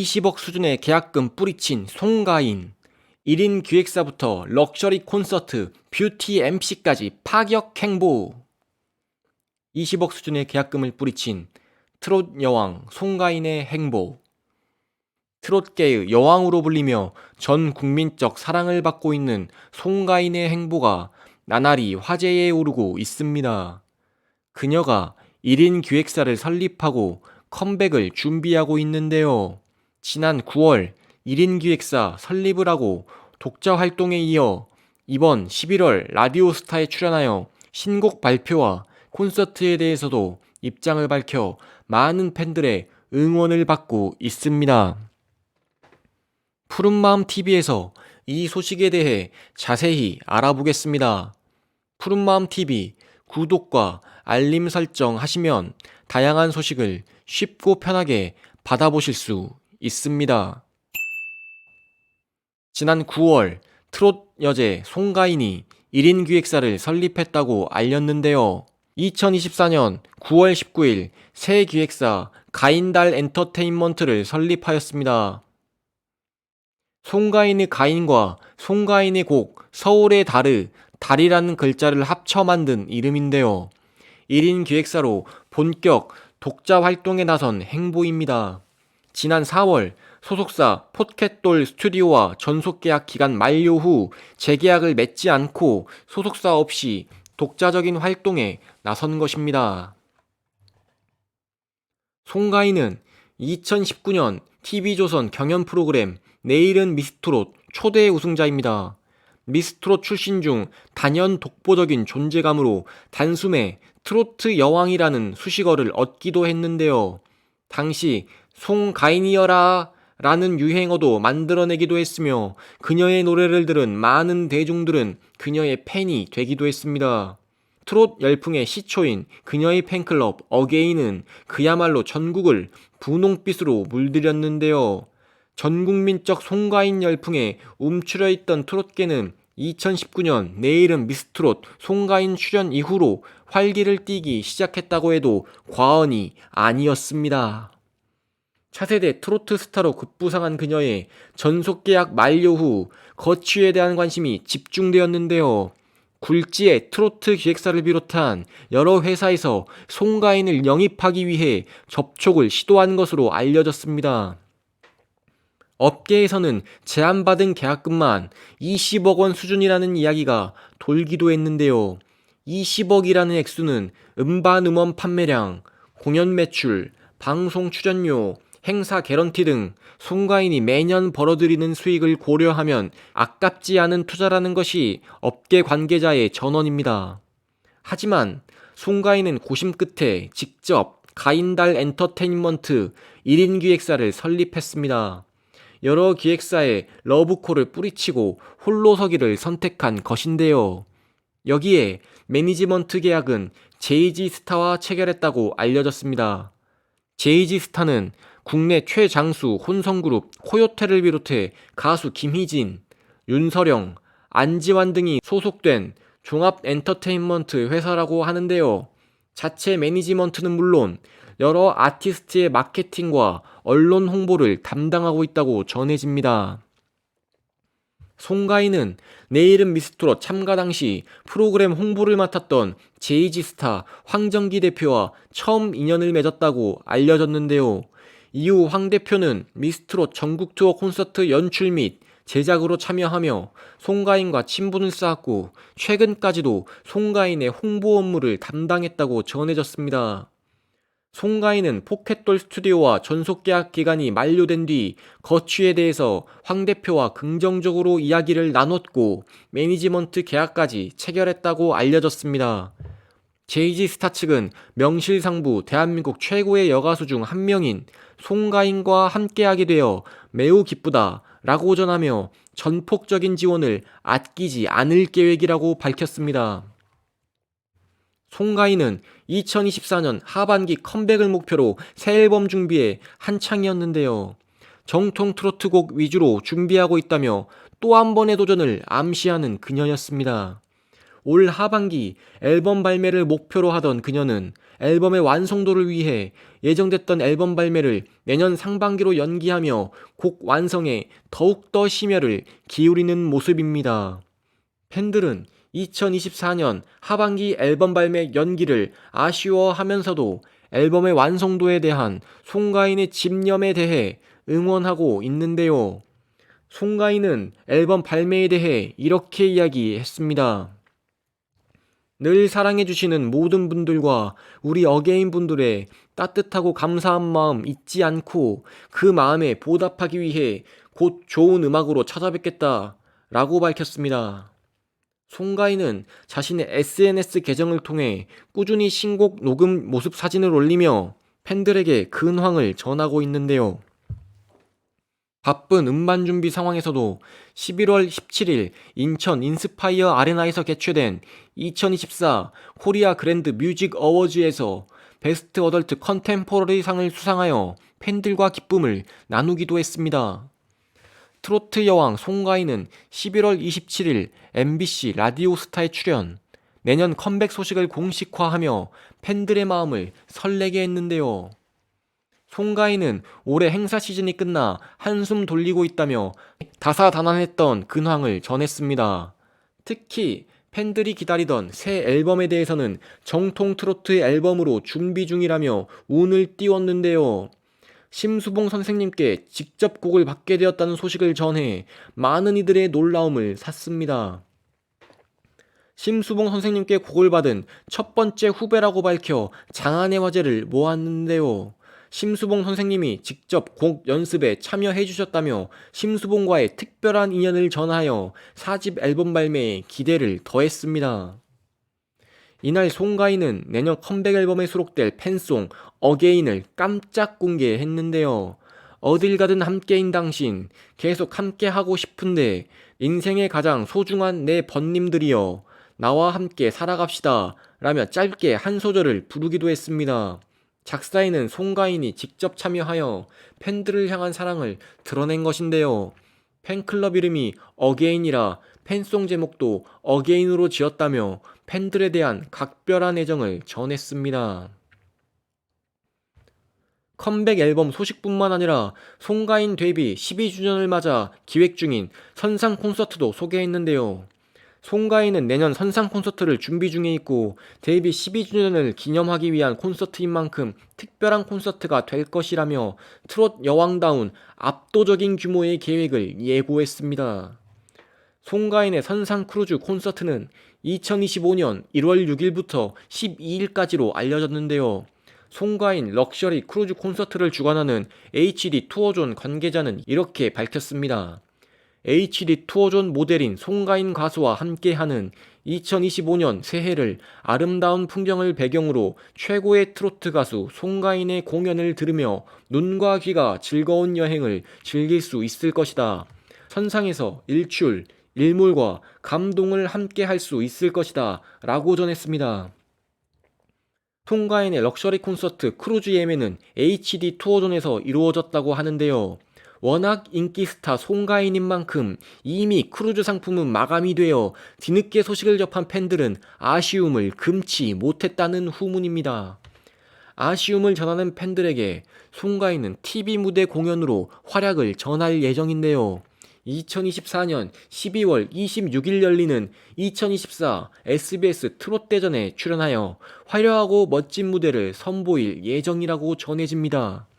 20억 수준의 계약금 뿌리친 송가인. 1인 기획사부터 럭셔리 콘서트, 뷰티 MC까지 파격 행보. 20억 수준의 계약금을 뿌리친 트롯 여왕 송가인의 행보. 트롯계의 여왕으로 불리며 전 국민적 사랑을 받고 있는 송가인의 행보가 나날이 화제에 오르고 있습니다. 그녀가 1인 기획사를 설립하고 컴백을 준비하고 있는데요. 지난 9월 1인 기획사 설립을 하고 독자 활동에 이어 이번 11월 라디오스타에 출연하여 신곡 발표와 콘서트에 대해서도 입장을 밝혀 많은 팬들의 응원을 받고 있습니다. 푸른마음 TV에서 이 소식에 대해 자세히 알아보겠습니다. 푸른마음 TV 구독과 알림 설정 하시면 다양한 소식을 쉽고 편하게 받아보실 수 있습니다. 지난 9월 트롯 여제 송가인이 1인 기획사를 설립했다고 알렸는데요. 2024년 9월 19일 새 기획사 가인달 엔터테인먼트를 설립하였습니다. 송가인의 가인과 송가인의 곡 서울의 다르, 달이라는 글자를 합쳐 만든 이름인데요. 1인 기획사로 본격 독자 활동에 나선 행보입니다. 지난 4월 소속사 포켓돌 스튜디오와 전속 계약 기간 만료 후 재계약을 맺지 않고 소속사 없이 독자적인 활동에 나선 것입니다. 송가인은 2019년 TV조선 경연 프로그램 내일은 미스트롯 초대 우승자입니다. 미스트롯 출신 중 단연 독보적인 존재감으로 단숨에 트로트 여왕이라는 수식어를 얻기도 했는데요. 당시 송가인이여라 라는 유행어도 만들어내기도 했으며 그녀의 노래를 들은 많은 대중들은 그녀의 팬이 되기도 했습니다. 트롯 열풍의 시초인 그녀의 팬클럽 어게인은 그야말로 전국을 분홍빛으로 물들였는데요. 전국민적 송가인 열풍에 움츠려 있던 트롯계는 2019년 내일은 미스트롯 송가인 출연 이후로 활기를 띠기 시작했다고 해도 과언이 아니었습니다. 차세대 트로트 스타로 급부상한 그녀의 전속 계약 만료 후 거취에 대한 관심이 집중되었는데요. 굴지의 트로트 기획사를 비롯한 여러 회사에서 송가인을 영입하기 위해 접촉을 시도한 것으로 알려졌습니다. 업계에서는 제안받은 계약금만 20억 원 수준이라는 이야기가 돌기도 했는데요. 20억이라는 액수는 음반 음원 판매량, 공연 매출, 방송 출연료, 행사 개런티 등 송가인이 매년 벌어들이는 수익을 고려하면 아깝지 않은 투자라는 것이 업계 관계자의 전언입니다. 하지만 송가인은 고심 끝에 직접 가인달 엔터테인먼트 1인 기획사를 설립했습니다. 여러 기획사에 러브콜을 뿌리치고 홀로 서기를 선택한 것인데요. 여기에 매니지먼트 계약은 제이지 스타와 체결했다고 알려졌습니다. 제이지 스타는 국내 최장수 혼성그룹 코요테를 비롯해 가수 김희진, 윤서령, 안지환 등이 소속된 종합 엔터테인먼트 회사라고 하는데요. 자체 매니지먼트는 물론 여러 아티스트의 마케팅과 언론 홍보를 담당하고 있다고 전해집니다. 송가인은 내일은 미스트롯 참가 당시 프로그램 홍보를 맡았던 제이지 스타 황정기 대표와 처음 인연을 맺었다고 알려졌는데요. 이후 황 대표는 미스트롯 전국 투어 콘서트 연출 및 제작으로 참여하며 송가인과 친분을 쌓았고 최근까지도 송가인의 홍보 업무를 담당했다고 전해졌습니다. 송가인은 포켓돌 스튜디오와 전속 계약 기간이 만료된 뒤 거취에 대해서 황 대표와 긍정적으로 이야기를 나눴고 매니지먼트 계약까지 체결했다고 알려졌습니다. 제이지 스타 측은 명실상부 대한민국 최고의 여가수 중 한 명인 송가인과 함께하게 되어 매우 기쁘다 라고 전하며 전폭적인 지원을 아끼지 않을 계획이라고 밝혔습니다. 송가인은 2024년 하반기 컴백을 목표로 새 앨범 준비에 한창이었는데요. 정통 트로트곡 위주로 준비하고 있다며 또 한 번의 도전을 암시하는 그녀였습니다. 올 하반기 앨범 발매를 목표로 하던 그녀는 앨범의 완성도를 위해 예정됐던 앨범 발매를 내년 상반기로 연기하며 곡 완성에 더욱더 심혈을 기울이는 모습입니다. 팬들은 2024년 하반기 앨범 발매 연기를 아쉬워하면서도 앨범의 완성도에 대한 송가인의 집념에 대해 응원하고 있는데요. 송가인은 앨범 발매에 대해 이렇게 이야기했습니다. 늘 사랑해주시는 모든 분들과 우리 어게인 분들의 따뜻하고 감사한 마음 잊지 않고 그 마음에 보답하기 위해 곧 좋은 음악으로 찾아뵙겠다 라고 밝혔습니다. 송가인은 자신의 SNS 계정을 통해 꾸준히 신곡 녹음 모습 사진을 올리며 팬들에게 근황을 전하고 있는데요. 바쁜 음반 준비 상황에서도 11월 17일 인천 인스파이어 아레나에서 개최된 2024 코리아 그랜드 뮤직 어워즈에서 베스트 어덜트 컨템포러리 상을 수상하여 팬들과 기쁨을 나누기도 했습니다. 트로트 여왕 송가인은 11월 27일 MBC 라디오 스타에 출연, 내년 컴백 소식을 공식화하며 팬들의 마음을 설레게 했는데요. 송가인은 올해 행사 시즌이 끝나 한숨 돌리고 있다며 다사다난했던 근황을 전했습니다. 특히 팬들이 기다리던 새 앨범에 대해서는 정통 트로트의 앨범으로 준비 중이라며 운을 띄웠는데요. 심수봉 선생님께 직접 곡을 받게 되었다는 소식을 전해 많은 이들의 놀라움을 샀습니다. 심수봉 선생님께 곡을 받은 첫 번째 후배라고 밝혀 장안의 화제를 모았는데요. 심수봉 선생님이 직접 곡 연습에 참여해 주셨다며 심수봉과의 특별한 인연을 전하여 4집 앨범 발매에 기대를 더했습니다. 이날 송가인은 내년 컴백 앨범에 수록될 팬송 어게인을 깜짝 공개했는데요. 어딜 가든 함께인 당신, 계속 함께 하고 싶은데 인생의 가장 소중한 내 번님들이여 나와 함께 살아갑시다 라며 짧게 한 소절을 부르기도 했습니다. 작사에는 송가인이 직접 참여하여 팬들을 향한 사랑을 드러낸 것인데요. 팬클럽 이름이 어게인이라 팬송 제목도 어게인으로 지었다며 팬들에 대한 각별한 애정을 전했습니다. 컴백 앨범 소식뿐만 아니라 송가인 데뷔 12주년을 맞아 기획 중인 선상 콘서트도 소개했는데요. 송가인은 내년 선상 콘서트를 준비 중에 있고 데뷔 12주년을 기념하기 위한 콘서트인 만큼 특별한 콘서트가 될 것이라며 트롯 여왕다운 압도적인 규모의 계획을 예고했습니다. 송가인의 선상 크루즈 콘서트는 2025년 1월 6일부터 12일까지로 알려졌는데요. 송가인 럭셔리 크루즈 콘서트를 주관하는 HD 투어존 관계자는 이렇게 밝혔습니다. HD 투어존 모델인 송가인 가수와 함께하는 2025년 새해를 아름다운 풍경을 배경으로 최고의 트로트 가수 송가인의 공연을 들으며 눈과 귀가 즐거운 여행을 즐길 수 있을 것이다. 선상에서 일출, 일몰과 감동을 함께 할 수 있을 것이다. 라고 전했습니다. 송가인의 럭셔리 콘서트 크루즈 예매는 HD 투어존에서 이루어졌다고 하는데요. 워낙 인기 스타 송가인인 만큼 이미 크루즈 상품은 마감이 되어 뒤늦게 소식을 접한 팬들은 아쉬움을 금치 못했다는 후문입니다. 아쉬움을 전하는 팬들에게 송가인은 TV 무대 공연으로 활약을 전할 예정인데요. 2024년 12월 26일 열리는 2024 SBS 트롯대전에 출연하여 화려하고 멋진 무대를 선보일 예정이라고 전해집니다.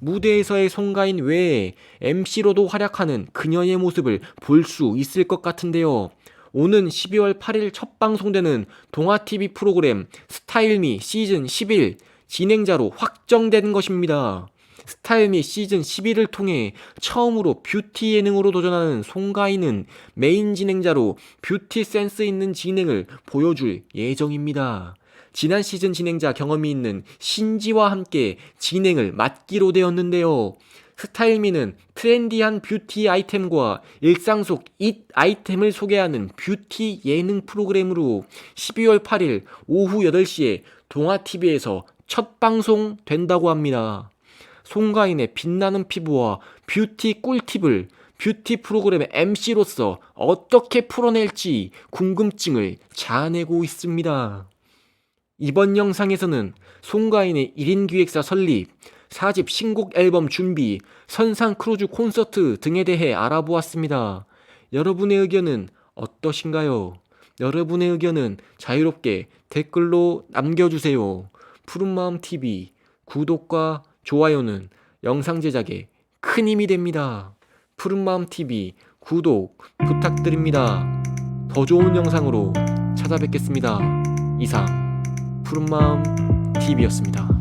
무대에서의 송가인 외에 MC로도 활약하는 그녀의 모습을 볼 수 있을 것 같은데요. 오는 12월 8일 첫 방송되는 동아TV 프로그램 스타일미 시즌 11 진행자로 확정된 것입니다. 스타일미 시즌 11을 통해 처음으로 뷰티 예능으로 도전하는 송가인은 메인 진행자로 뷰티 센스 있는 진행을 보여줄 예정입니다. 지난 시즌 진행자 경험이 있는 신지와 함께 진행을 맡기로 되었는데요. 스타일미는 트렌디한 뷰티 아이템과 일상 속 잇 아이템을 소개하는 뷰티 예능 프로그램으로 12월 8일 오후 8시에 동아TV에서 첫 방송 된다고 합니다. 송가인의 빛나는 피부와 뷰티 꿀팁을 뷰티 프로그램의 MC로서 어떻게 풀어낼지 궁금증을 자아내고 있습니다. 이번 영상에서는 송가인의 1인 기획사 설립, 4집 신곡 앨범 준비, 선상 크루즈 콘서트 등에 대해 알아보았습니다. 여러분의 의견은 어떠신가요? 여러분의 의견은 자유롭게 댓글로 남겨주세요. 푸른마음TV 구독과 좋아요는 영상 제작에 큰 힘이 됩니다. 푸른마음TV 구독 부탁드립니다. 더 좋은 영상으로 찾아뵙겠습니다. 이상 푸른 마음TV였습니다.